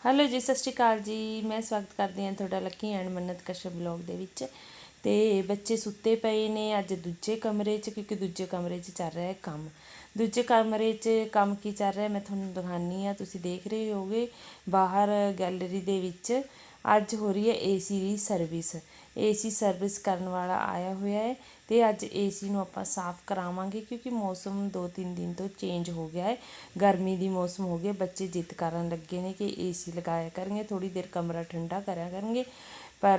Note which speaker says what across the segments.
Speaker 1: Hello ਜੀ, ਸਤਿ ਸ਼੍ਰੀ ਅਕਾਲ ਜੀ। ਮੈਂ ਸਵਾਗਤ ਕਰਦੀ ਹਾਂ ਤੁਹਾਡਾ ਲੱਕੀ ਐਂਡ ਮੰਨਤ ਕਸ਼ਪ ਬਲੌਗ ਦੇ ਵਿੱਚ। ਤੇ ਬੱਚੇ ਸੁੱਤੇ ਪਏ ਨੇ ਅੱਜ ਦੂਜੇ ਕਮਰੇ 'ਚ, ਕਿਉਂਕਿ ਦੂਜੇ ਕਮਰੇ 'ਚ ਚੱਲ ਰਿਹਾ ਹੈ ਕੰਮ। ਦੂਜੇ ਕਮਰੇ 'ਚ ਕੰਮ ਕੀ ਚੱਲ ਰਿਹਾ ਮੈਂ ਤੁਹਾਨੂੰ ਦਿਖਾਨੀ ਆ ਤੁਸੀਂ ਦੇਖ ਰਹੇ ਹੋਗੇ ਬਾਹਰ ਗੈਲਰੀ ਦੇ ਵਿੱਚ ਅੱਜ ਹੋ ਰਹੀ ਹੈ ਏਸੀ ਦੀ ਸਰਵਿਸ ਏਸੀ ਸਰਵਿਸ ਕਰਨ ਵਾਲਾ ਆਇਆ ਹੋਇਆ ਹੈ ਤੇ ਅੱਜ ਏਸੀ ਨੂੰ ਆਪਾਂ ਸਾਫ਼ ਕਰਾਵਾਂਗੇ ਕਿਉਂਕਿ ਮੌਸਮ 2-3 ਦਿਨ ਤੋਂ ਚੇਂਜ ਹੋ ਗਿਆ ਹੈ। ਗਰਮੀ ਦੀ ਮੌਸਮ ਹੋ ਗਿਆ ਬੱਚੇ ਜਿੱਦ ਕਰਨ ਲੱਗੇ ਨੇ ਕਿ ਏਸੀ ਲਗਾਇਆ ਕਰਨਗੇ ਥੋੜੀ ਦੇਰ ਕਮਰਾ ਠੰਡਾ ਕਰਿਆ ਕਰਨਗੇ। ਪਰ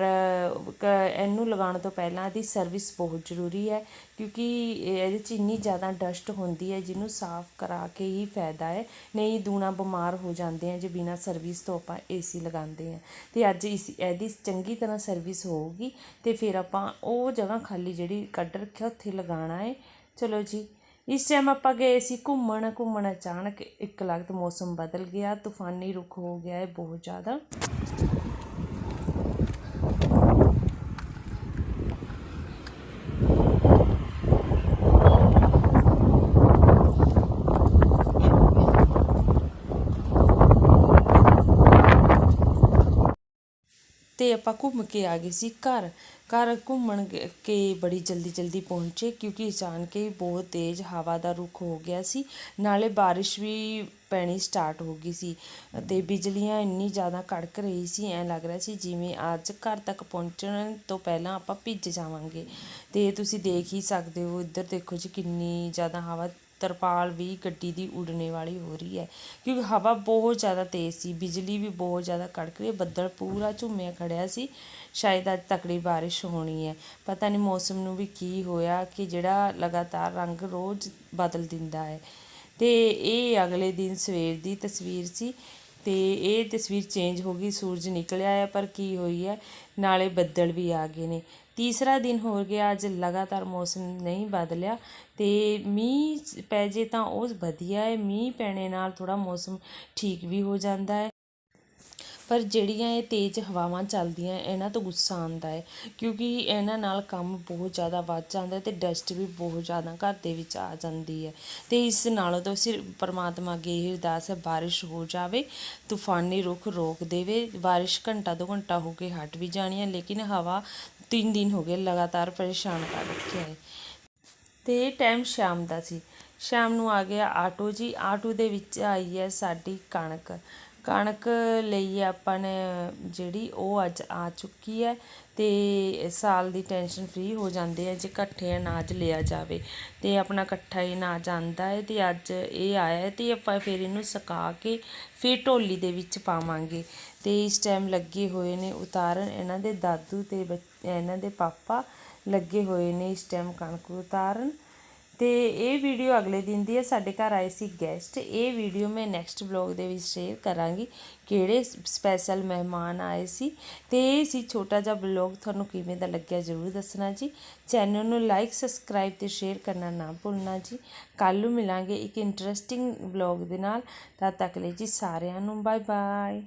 Speaker 1: ਕ- ਇਹਨੂੰ ਲਗਾਉਣ ਤੋਂ ਪਹਿਲਾਂ ਇਹਦੀ ਸਰਵਿਸ ਬਹੁਤ ਜ਼ਰੂਰੀ ਹੈ ਕਿਉਂਕਿ ਇਹਦੇ 'ਚ ਇੰਨੀ ਜ਼ਿਆਦਾ ਡਸਟ ਹੁੰਦੀ ਹੈ, ਜਿਹਨੂੰ ਸਾਫ਼ ਕਰਾ ਕੇ ਹੀ ਫਾਇਦਾ ਹੈ। ਨਹੀਂ ਦੂਣਾ ਬਿਮਾਰ ਹੋ ਜਾਂਦੇ ਆ ਜੇ ਬਿਨਾ ਸਰਵਿਸ ਤੋਂ ਆਪਾਂ ਏਸੀ ਲਗਾਉਂਦੇ ਆ। ਤੇ ਅੱਜ ਇਸ, ਇਹਦੀ ਚੰਗੀ ਤਰ੍ਹਾਂ ਸਰਵਿਸ ਹੋਊਗੀ। ਤੇ ਫਿਰ ਆਪਾਂ ਉਹ ਜਗ੍ਹਾ ਖਾਲੀ ਜਿਹੜੀ ਕੱਢ ਰੱਖਿਆ, ਉੱਥੇ ਲਗਾਉਣਾ ਹੈ ਚਲੋ ਜੀ, ਇਸ ਟਾਈਮ ਆਪਾਂ ਗਏ ਸੀ ਘੁੰਮਣ ਘੁੰਮਣ ਅਚਾਨਕ ਇੱਕ ਲਗਤ ਮੌਸਮ ਬਦਲ ਗਿਆ, ਤੂਫਾਨੀ ਰੁੱਖ ਹੋ ਗਿਆ ਹੈ ਬਹੁਤ ਜ਼ਿਆਦਾ। ਅਤੇ ਆਪਾਂ ਘੁੰਮ ਕੇ ਆ ਗਏ ਸੀ ਘਰ। ਘਰ ਘੁੰਮਣ ਕੇ ਬੜੀ ਜਲਦੀ ਜਲਦੀ ਪਹੁੰਚੇ ਕਿਉਂਕਿ ਅਚਾਨਕ ਹੀ ਬਹੁਤ ਤੇਜ਼ ਹਵਾ ਦਾ ਰੁਖ ਹੋ ਗਿਆ ਸੀ। ਨਾਲੇ ਬਾਰਿਸ਼ ਵੀ ਪੈਣੀ ਸਟਾਰਟ ਹੋ ਗਈ ਸੀ ਅਤੇ ਬਿਜਲੀਆਂ ਇੰਨੀ ਜ਼ਿਆਦਾ ਕੜਕ ਰਹੀ ਸੀ। ਐਂ ਲੱਗ ਰਿਹਾ ਸੀ ਜਿਵੇਂ ਅੱਜ ਘਰ ਤੱਕ ਪਹੁੰਚਣ ਤੋਂ ਪਹਿਲਾਂ ਆਪਾਂ ਭਿੱਜ ਜਾਵਾਂਗੇ। ਅਤੇ ਤੁਸੀਂ ਦੇਖ ਹੀ ਸਕਦੇ ਹੋ ਇੱਧਰ ਦੇਖੋ ਜੀ ਕਿੰਨੀ ਜ਼ਿਆਦਾ ਹਵਾ ਤਰਪਾਲ ਵੀ ਗੱਡੀ ਦੀ ਉੱਡਣੇ ਵਾਲੀ ਹੋ ਰਹੀ ਹੈ। ਕਿਉਂਕਿ ਹਵਾ ਬਹੁਤ ਜ਼ਿਆਦਾ ਤੇਜ਼ ਸੀ, ਬਿਜਲੀ ਵੀ ਬਹੁਤ ਜ਼ਿਆਦਾ ਕੜਕ ਰਹੀ ਬੱਦਲ ਪੂਰਾ ਝੁੰਮਿਆ ਖੜਿਆ ਸੀ। ਸ਼ਾਇਦ ਅੱਜ ਤਕੜੀ ਬਾਰਿਸ਼ ਹੋਣੀ ਹੈ। ਪਤਾ ਨਹੀਂ ਮੌਸਮ ਨੂੰ ਵੀ ਕੀ ਹੋਇਆ ਕਿ ਜਿਹੜਾ ਲਗਾਤਾਰ ਰੰਗ ਰੋਜ਼ ਬਦਲ ਦਿੰਦਾ ਹੈ। ਤੇ ਇਹ ਅਗਲੇ ਦਿਨ ਸਵੇਰ ਦੀ ਤਸਵੀਰ ਸੀ ਤੇ ਇਹ ਤਸਵੀਰ ਚੇਂਜ ਹੋ ਗਈ, ਸੂਰਜ ਨਿਕਲਿਆ ਹੈ ਪਰ ਕੀ ਹੋਈ ਹੈ? ਨਾਲੇ ਬੱਦਲ ਵੀ ਆ ਗਏ ਨੇ। ਤੀਸਰਾ ਦਿਨ ਹੋ ਗਿਆ, ਅੱਜ ਲਗਾਤਾਰ ਮੌਸਮ ਨਹੀਂ ਬਦਲਿਆ ਤੇ ਮੀਂਹ ਪੈ ਜੇ ਤਾਂ ਉਹ ਵਧੀਆ ਹੈ, ਮੀਂਹ ਪੈਣੇ ਨਾਲ ਥੋੜਾ ਮੌਸਮ ਠੀਕ ਵੀ ਹੋ ਜਾਂਦਾ ਹੈ। ਪਰ ਜਿਹੜੀਆਂ ਇਹ ਤੇਜ਼ ਹਵਾਵਾਂ ਚੱਲਦੀਆਂ, ਇਹਨਾਂ ਤੋਂ ਗੁੱਸਾ ਆਉਂਦਾ ਹੈ, ਕਿਉਂਕਿ ਇਹਨਾਂ ਨਾਲ ਕੰਮ ਬਹੁਤ ਜ਼ਿਆਦਾ ਵੱਧ ਜਾਂਦਾ ਹੈ ਤੇ ਡਸਟ ਵੀ ਬਹੁਤ ਜ਼ਿਆਦਾ ਘਰ ਦੇ ਵਿੱਚ ਆ ਜਾਂਦੀ ਹੈ। ਤੇ ਇਸ ਨਾਲੋਂ ਤਾਂ ਸਿਰ ਪਰਮਾਤਮਾ ਅੱਗੇ ਇਹ ਅਰਦਾਸ ਹੈ, ਬਾਰਿਸ਼ ਹੋ ਜਾਵੇ, ਤੂਫਾਨੀ ਰੁੱਖ ਰੋਕ ਦੇਵੇ, ਬਾਰਿਸ਼ ਘੰਟਾ ਦੋ ਘੰਟਾ ਹੋ ਕੇ ਹਟ ਵੀ ਜਾਣੀ ਹੈ, ਲੇਕਿਨ ਹਵਾ ਤਿੰਨ ਦਿਨ ਹੋ ਗਏ ਲਗਾਤਾਰ ਪਰੇਸ਼ਾਨ ਕਰ ਰੱਖਿਆ ਹੈ। ਤੇ ਟਾਈਮ ਸ਼ਾਮ ਦਾ ਸੀ। ਸ਼ਾਮ ਨੂੰ ਆ ਗਿਆ ਆਟੋ ਜੀ, ਆਟੋ ਦੇ ਵਿੱਚ ਆਈ ਹੈ ਸਾਡੀ ਕਣਕ। ਕਣਕ ਲਈ ਆਪਾਂ ਨੇ ਜਿਹੜੀ ਉਹ ਅੱਜ ਆ ਚੁੱਕੀ ਹੈ ਤੇ ਸਾਲ ਦੀ ਟੈਨਸ਼ਨ ਫ੍ਰੀ ਹੋ ਜਾਂਦੇ ਆ ਜੇ ਇਕੱਠੇ ਅਨਾਜ ਲਿਆ ਜਾਵੇ ਤੇ ਆਪਣਾ ਇਕੱਠਾ ਹੀ ਅਨਾਜ ਆਂਦਾ ਹੈ ਤੇ ਅੱਜ ਇਹ ਆਇਆ ਹੈ ਤੇ ਆਪਾਂ ਫਿਰ ਇਹਨੂੰ ਸੁਕਾ ਕੇ ਫਿਰ ਢੋਲੀ ਦੇ ਵਿੱਚ ਪਾਵਾਂਗੇ। ਤੇ ਇਸ ਟਾਈਮ ਲੱਗੇ ਹੋਏ ਨੇ ਉਤਾਰਨ ਇਹਨਾਂ ਦੇ ਦਾਦੂ ਤੇ ਬੱਚ- ਇਹਨਾਂ ਦੇ ਪਾਪਾ ਲੱਗੇ ਹੋਏ ਨੇ ਇਸ ਟਾਈਮ ਕਣਕ ਉਤਾਰਨ। ਤੇ ਇਹ ਵੀਡੀਓ ਅਗਲੇ ਦਿਨ ਦੀ ਹੈ, ਸਾਡੇ ਘਰ ਆਏ ਸੀ ਗੈਸਟ ਇਹ ਵੀਡੀਓ ਮੈਂ ਨੈਕਸਟ ਵਲੌਗ ਦੇ ਵਿੱਚ ਸ਼ੇਅਰ ਕਰਾਂਗੀ, ਕਿਹੜੇ ਸਪੈਸ਼ਲ ਮਹਿਮਾਨ ਆਏ ਸੀ। ਤੇ ਇਹ ਸੀ ਛੋਟਾ ਜਿਹਾ ਵਲੌਗ ਤੁਹਾਨੂੰ ਕਿਵੇਂ ਦਾ ਲੱਗਿਆ ਜ਼ਰੂਰ ਦੱਸਣਾ ਜੀ। ਚੈਨਲ ਨੂੰ ਲਾਈਕ ਸਬਸਕ੍ਰਾਈਬ ਤੇ ਸ਼ੇਅਰ ਕਰਨਾ ਨਾ ਭੁੱਲਣਾ ਜੀ। ਕੱਲ ਨੂੰ ਮਿਲਾਂਗੇ ਇੱਕ ਇੰਟਰਸਟਿੰਗ ਵਲੌਗ ਦੇ ਨਾਲ। ਤਦ ਤੱਕ ਲਈ ਜੀ ਸਾਰਿਆਂ ਨੂੰ ਬਾਏ ਬਾਏ